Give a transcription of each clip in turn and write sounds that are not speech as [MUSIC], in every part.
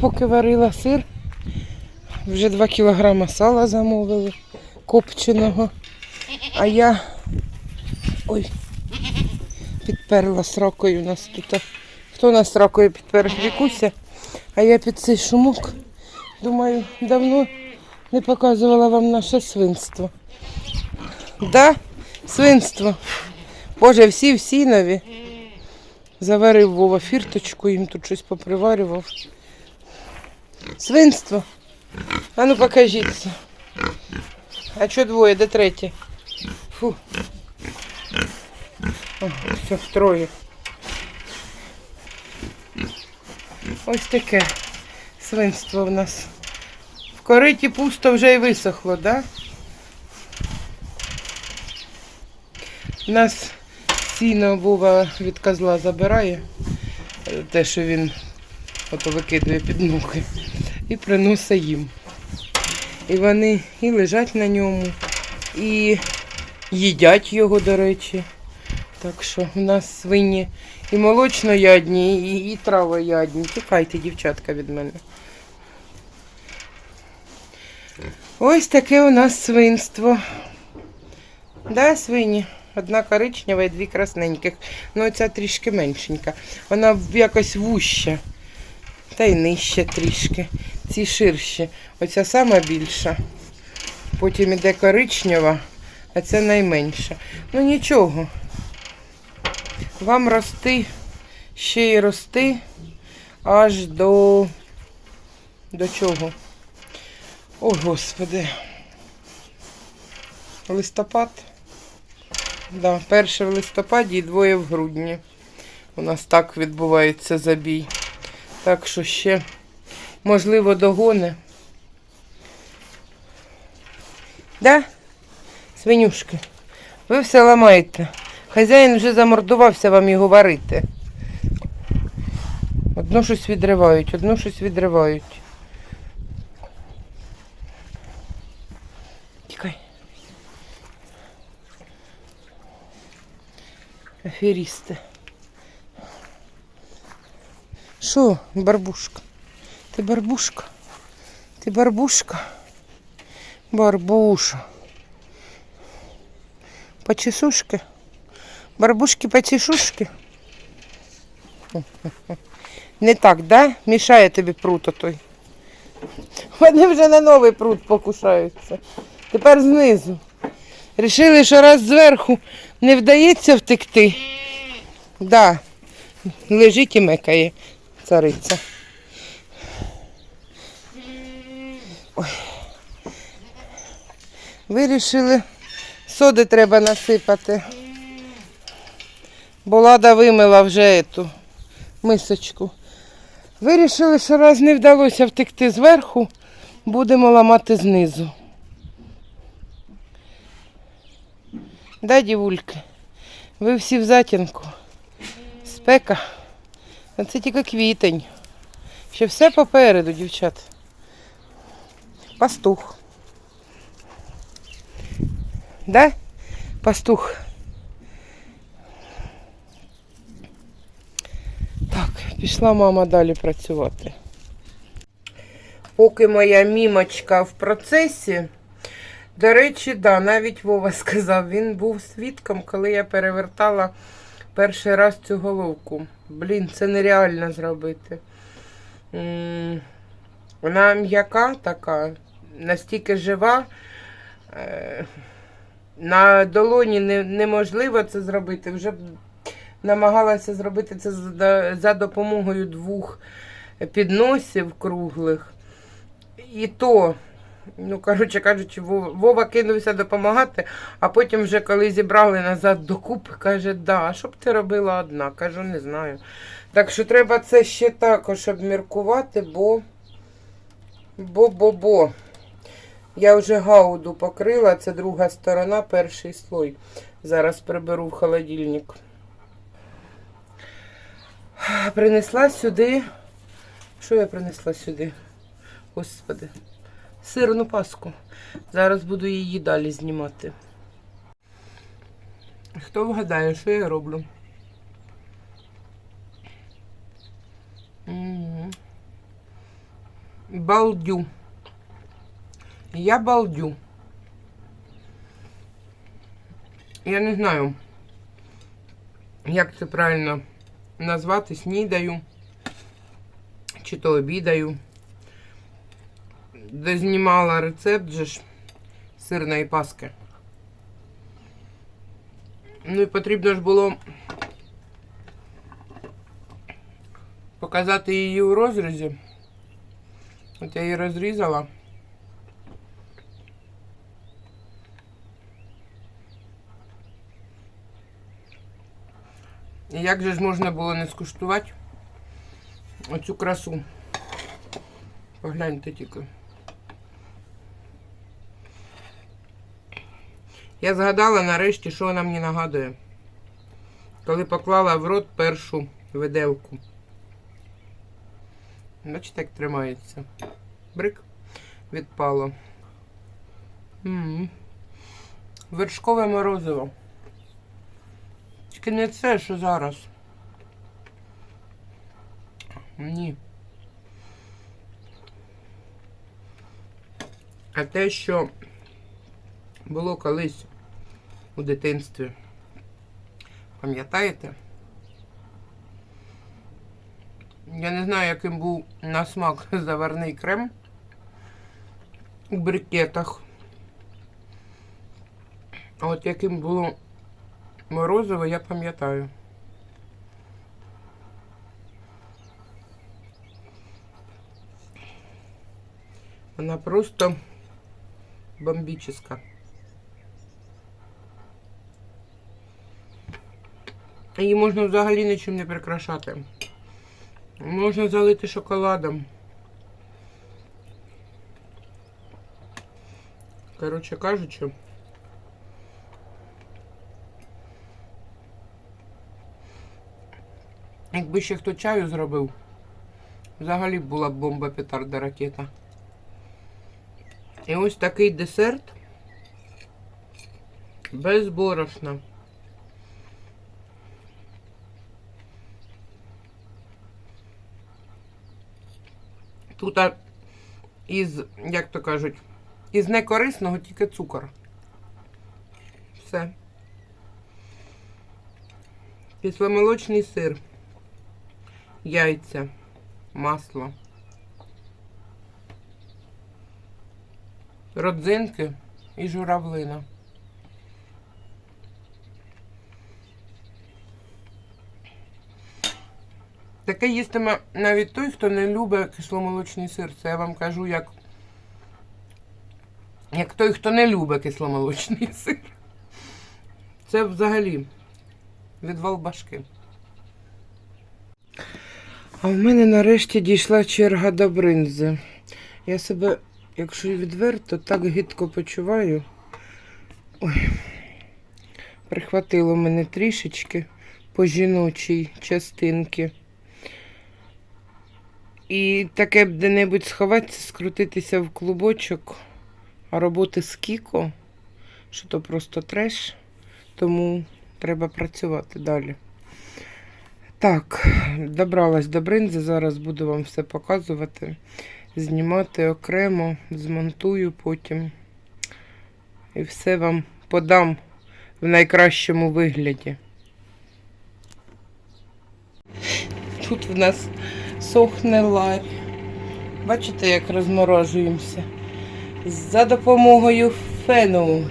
Поки варила сир, вже 2 кілограма сала замовили копченого. А я ой, підперла срокою у нас тут. Хто нас срокою підпер Вікуся, а я під цей шумок. Думаю, давно не показувала вам наше свинство. Да, свинство. Боже, всі в сінові. Заварив Вова фірточку, їм тут щось поприварював. Свинство. А ну покажіться. А що двоє, де третє? Фу. О, все втроє. Ось таке свинство в нас. В кориті пусто вже й висохло, так? Да? У нас сіно Вова від козла забирає, те, що він ото викидує під ноги, і приносить їм. І вони і лежать на ньому, і їдять його, до речі. Так що в нас свині і молочноядні, і, і травоядні. Тікайте, дівчатка, від мене. Ось таке у нас свинство. Да, свині? Одна коричнева і дві красненьких. Ну, ця трішки меншенька. Вона якось вуща. Та й нижче трішки. Ці ширші. Оця сама більша. Потім іде коричнева, а це найменша. Ну нічого. Вам рости, ще й рости аж до. До чого? О, Господи. Листопад. Да, перше в листопаді і двоє в грудні. У нас так відбувається забій. Так що ще, можливо, догони. Да? Свинюшки, ви все ламаєте. Хазяїн вже замордувався вам його варити. Одно щось відривають, одно щось відривають. Тікай. Аферісти. Що, барбушка? Ти барбушка? Ти барбушка? Барбуша. Почесушки? Барбушки почешушки? Не так, да? Мішає тобі прут отой. Вони вже на новий прут покушаються. Тепер знизу. Рішили, що раз зверху не вдається втекти. Да. Лежить і мекає цариця. Ой. Вирішили, соди треба насипати. Бо лада вимила вже ту мисочку. Вирішили, що раз не вдалося втекти зверху, будемо ламати знизу. Да, дівульки? Ви всі в затінку. Спека. Це тільки квітень. Ще все попереду, дівчат. Пастух. Да? Пастух. Так, пішла мама далі працювати. Поки моя мімочка в процесі. До речі, да, навіть Вова [LAUGHS] сказав, він був свідком, коли я перевертала перший раз цю головку. Блін, це нереально зробити. Вона м'яка така, настільки жива. Е, На долоні неможливо це зробити. Вже намагалася зробити це за- допомогою двох підносів круглих. І то Ну, коротше кажучи, Вова кинувся допомагати, а потім, вже коли зібрали назад докупи, каже, да, а що б ти робила одна? Кажу, не знаю. Так що треба це ще також обміркувати, бо. Бо-бо-бо. Я вже гауду покрила, це друга сторона, перший слой. Зараз приберу в холодильник. Принесла сюди. Що я принесла сюди? Господи. Сирну паску. Зараз буду її далі знімати. Хто вгадає, що я роблю? Балдю. Я балдю. Я не знаю, як це правильно назвати, снідаю чи то обідаю. Де знімала рецепт же ж сирної паски. Ну і потрібно ж було показати її у розрізі. От я її розрізала. І як же ж можна було не скуштувати оцю красу? Погляньте тільки. Я згадала нарешті, що вона мені нагадує. Коли поклала в рот першу виделку. Бачите, як тримається. Брик відпало. м Вершкове морозиво. Тільки не це, що зараз. Ні. А те, що було колись у дитинстві. Пам'ятаєте? Я не знаю, яким був на смак [LAUGHS] заварний крем у брикетах. А от яким було морозиво, я пам'ятаю. Вона просто бомбическа. Її можна взагалі нічим не прикрашати. Можна залити шоколадом. Коротше кажучи. Якби ще хто чаю зробив, взагалі була б бомба петарда ракета. І ось такий десерт без борошна. Тут із, як то кажуть, із некорисного тільки цукор. Все. Кисломолочний сир, яйця, масло. родзинки і журавлина. Таке їстиме навіть той, хто не любить кисломолочний сир. Це я вам кажу, як, як той, хто не любить кисломолочний [LAUGHS] сир. Це взагалі відвал башки. А в мене нарешті дійшла черга до бринзи. Я себе якщо відверто, так гидко почуваю. Ой, прихватило мене трішечки по жіночій частинки. І таке б де-небудь сховатися, скрутитися в клубочок, а роботи скіко, що то просто треш, тому треба працювати далі. Так, добралась до бринзи, зараз буду вам все показувати знімати окремо, змонтую потім. І все вам подам в найкращому вигляді. Тут в нас сохне ларь. Бачите, як розморожуємося? За допомогою фену.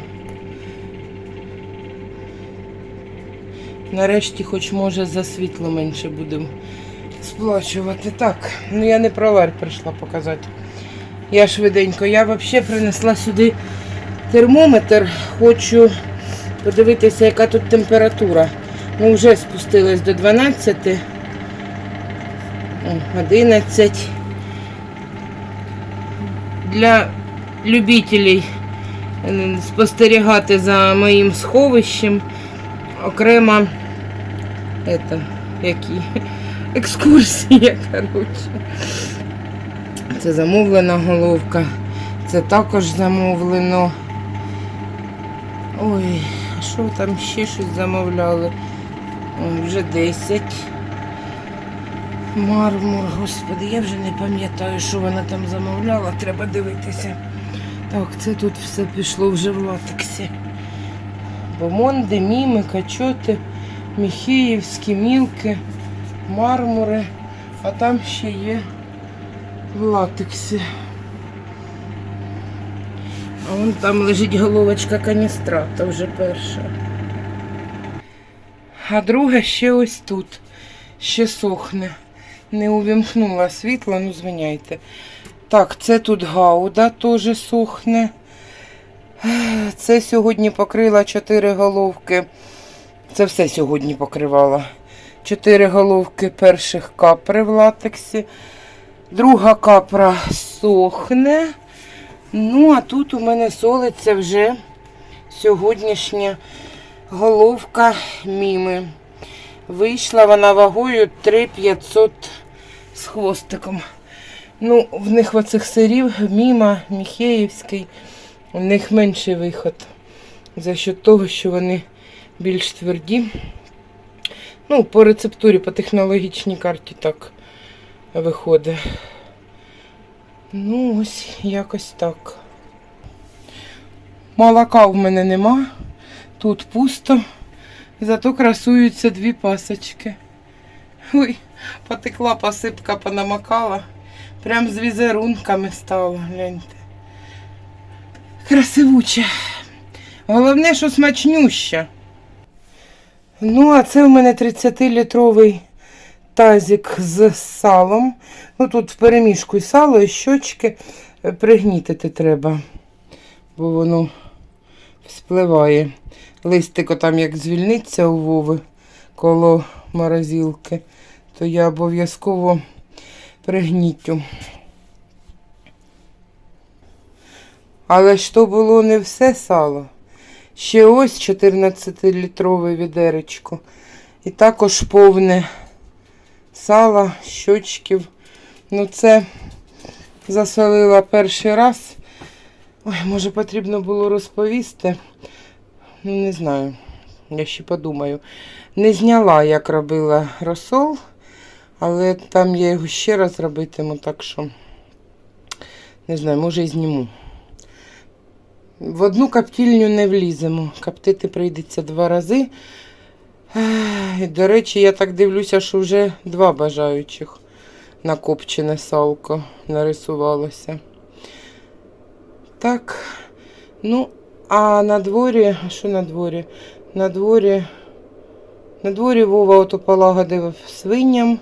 Нарешті, хоч може, за світло менше будемо сплачувати. Так, ну я не про ларь прийшла показати. Я швиденько. Я взагалі принесла сюди термометр. Хочу подивитися, яка тут температура. Ну, вже спустилась до 12. 11. Для любителів спостерігати за моїм сховищем окремо это, які екскурсія, [LAUGHS] коротше. Це замовлена головка. Це також замовлено. Ой, що там ще щось замовляли? Ой, вже 10. Мармур, господи, я вже не пам'ятаю, що вона там замовляла, треба дивитися. Так, це тут все пішло вже в латексі. Бомонди, міми, качоти, міхеївські, мілки, мармури, а там ще є в латексі. А вон там лежить головочка каністрата вже перша. А друга ще ось тут. Ще сохне. Не увімкнула світло, ну звиняйте. Так, це тут гауда теж сохне. Це сьогодні покрила 4 головки. Це все сьогодні покривала. 4 головки перших капри в латексі. Друга капра сохне. Ну, а тут у мене солиться вже сьогоднішня головка міми. Вийшла вона вагою 3500 з хвостиком. Ну, в них оцих сирів міма, Міхеївський, у них менший виход. За счет того, що вони більш тверді. Ну, по рецептурі, по технологічній карті так виходить. Ну, ось якось так. Молока в мене нема. Тут пусто. Зато красуються дві пасочки. Ой, потекла посипка, понамакала. Прям з візерунками стала, гляньте. Красивуча. Головне, що смачнюща. Ну, а це в мене 30-літровий тазик з салом. Ну, тут в перемішку і сало, і щочки. Е, Пригнітити треба, бо воно спливає. Листико там як звільниться у Вови коло морозилки, то я обов'язково пригнітю. Але ж то було не все сало. Ще ось 14-літрове відеречко. І також повне сала, щочків. Ну, це засолила перший раз. Ой, може потрібно було розповісти. Ну, не знаю. Я ще подумаю. Не зняла, як робила розсол, але там я його ще раз робитиму, так що не знаю, може і зніму. В одну коптільню не вліземо. Коптити прийдеться два рази. До речі, я так дивлюся, що вже два бажаючих на копчене салко нарисувалося. Так, ну, а на дворі, що на дворі? На дворі, на дворі Вова ото полагодив свиням.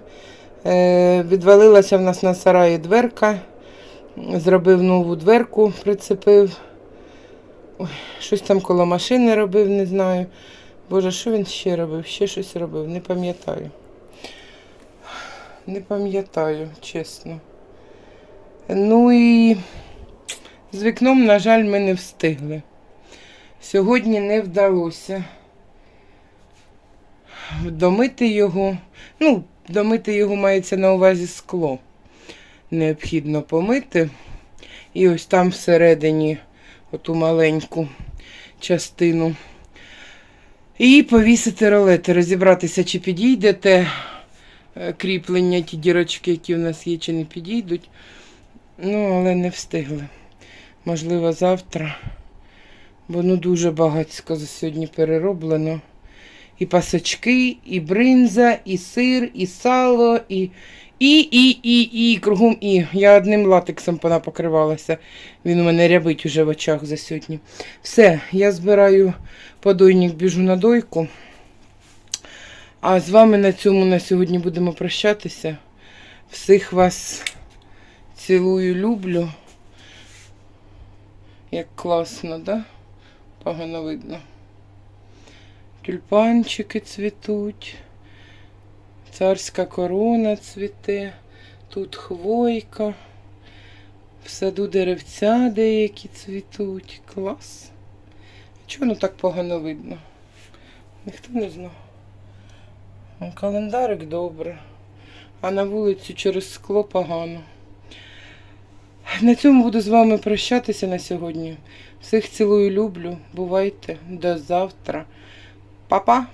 Е, відвалилася в нас на сараї дверка. Зробив нову дверку, прицепив. Ой, щось там коло машини робив, не знаю. Боже, що він ще робив? Ще щось робив, не пам'ятаю. Не пам'ятаю, чесно. Ну і з вікном, на жаль, ми не встигли. Сьогодні не вдалося домити його. Ну, домити його мається на увазі скло. Необхідно помити. І ось там всередині оту маленьку частину. І повісити ролети, розібратися, чи підійде те е, кріплення, ті дірочки, які в нас є, чи не підійдуть. Ну, але не встигли. Можливо, завтра. Бо ну дуже багатько за сьогодні перероблено. І пасочки, і бринза, і сир, і сало, і. І, і, і, і, кругом і. Я одним латексом вона покривалася. Він у мене рябить уже в очах за сьогодні. Все, я збираю подойник, біжу на дойку. А з вами на цьому на сьогодні будемо прощатися. Всіх вас цілую, люблю. Як класно, да? Погано видно. Тюльпанчики цвітуть. Царська корона цвіте, тут хвойка, в саду деревця деякі цвітуть. Клас. Чого воно так погано видно? Ніхто не знав. Календарик добре, а на вулицю через скло погано. На цьому буду з вами прощатися на сьогодні. Всіх цілую, люблю. Бувайте до завтра. Па-па!